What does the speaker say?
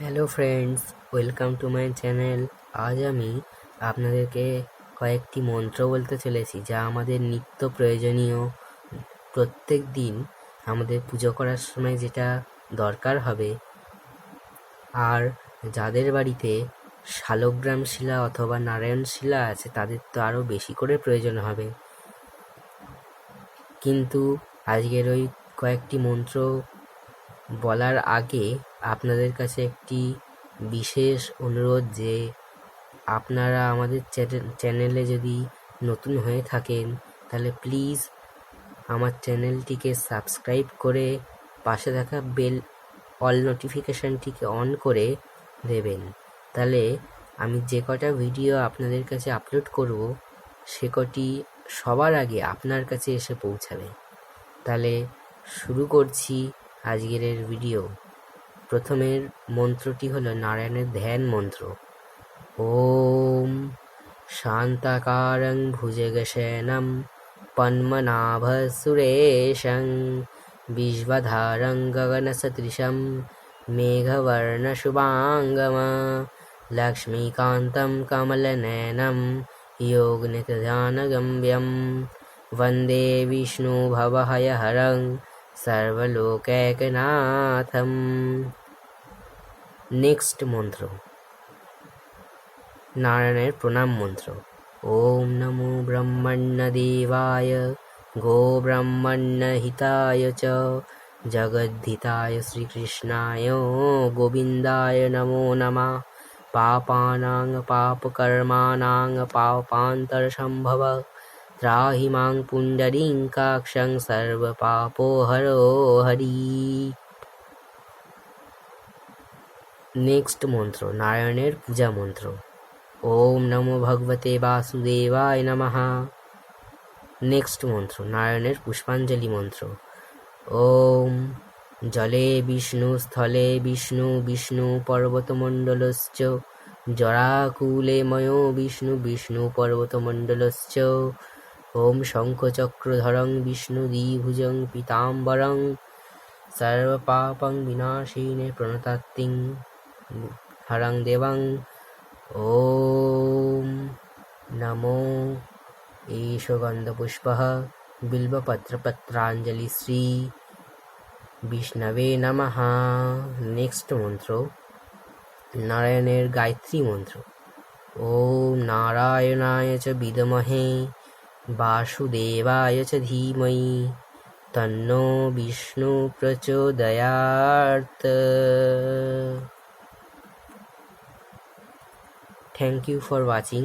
Hello friends welcome to my channel আজ আমি আপনাদেরকে কয়েকটি মন্ত্র বলতে চলেছি যা আমাদের নিত্য প্রয়োজনীয়। প্রত্যেক দিন আমাদের পুজো করার সময় যেটা দরকার হবে। আর যাদের বাড়িতে শালগ্রাম শিলা অথবা নারায়ণ শিলা আছে, তাদের তো আরও বেশি করে প্রয়োজন হবে। কিন্তু আজকের ওই কয়েকটি মন্ত্র বলার আগে আপনাদের কাছে একটি বিশেষ অনুরোধ যে আপনারা আমাদের চ্যানেলে যদি নতুন হয়ে থাকেন, তাহলে প্লিজ আমার চ্যানেলটিকে সাবস্ক্রাইব করে পাশে থাকা বেল, অল নোটিফিকেশানটিকে অন করে দেবেন। তাহলে আমি যে কটা ভিডিও আপনাদের কাছে আপলোড করব, সে কটি সবার আগে আপনার কাছে এসে পৌঁছাবে। তাহলে শুরু করছি আজকের ভিডিও। প্রথমের মন্ত্রটি হল নারায়ণের ধ্যান মন্ত্র। ওম শান্তাকারং ভুজগশেনম পন্মনাভসুরেশং বিশ্বধারং গগনসদৃশম মেঘবর্ণশুভাঙ্গম लक्ष्मीकान्तं कमलनयनं योगनितध्यानगम्यं। वन्दे विष्णुभवहयहरं। সর্বলোকৈকনাথম নেক্সট মন্ত্র নারায়ণের প্রণাম মন্ত্র ওম নমো ব্রহ্মণ্যদেবায় গো ব্রহ্মণ্যহিতায় চ জগদ্ধিতায় শ্রীকৃষ্ণায় গোবিন্দায় নমো নমঃ পাপানাং পাপকর্মাণাং পাপান্তরসম্ভব त्राहि मां पुण्डरीकाक्षं सर्वपापोहरो হরি নেক্সট মন্ত্র নারায়ণের পূজা মন্ত্র ওম নমো ভগবতে বাসুদেবায় নমঃ নেক্সট মন্ত্র নারায়ণের পুষ্পাঞ্জলি মন্ত্র ওম জলে বিষ্ণু স্থলে বিষ্ণু বিষ্ণু পর্বতমণ্ডলশ্চ জরাকুলে ময় বিষ্ণু বিষ্ণু পর্বতমণ্ডলশ্চ ওম শঙ্খচক্রধরং বিষ্ণুদ্বিভুজং পীতাম্বরং সর্বপাপং বিনাশিনে প্রণতাত্তিং হরং দেবং। ওম নমো। এষ গন্ধপুষ্পः বিল্বপত্রপত্রাঞ্জলি শ্রী বিষ্ণবে নমঃ। নেক্সট মন্ত্র, নারায়ণের গায়ত্রী মন্ত্র। ওম নারায়ণায় চ বিদমহে। বাসুদেবায় চ ধীমহি তন্ন বিষ্ণু প্রচোদয়ার্থ থ্যাংক ইউ ফর ওয়াচিং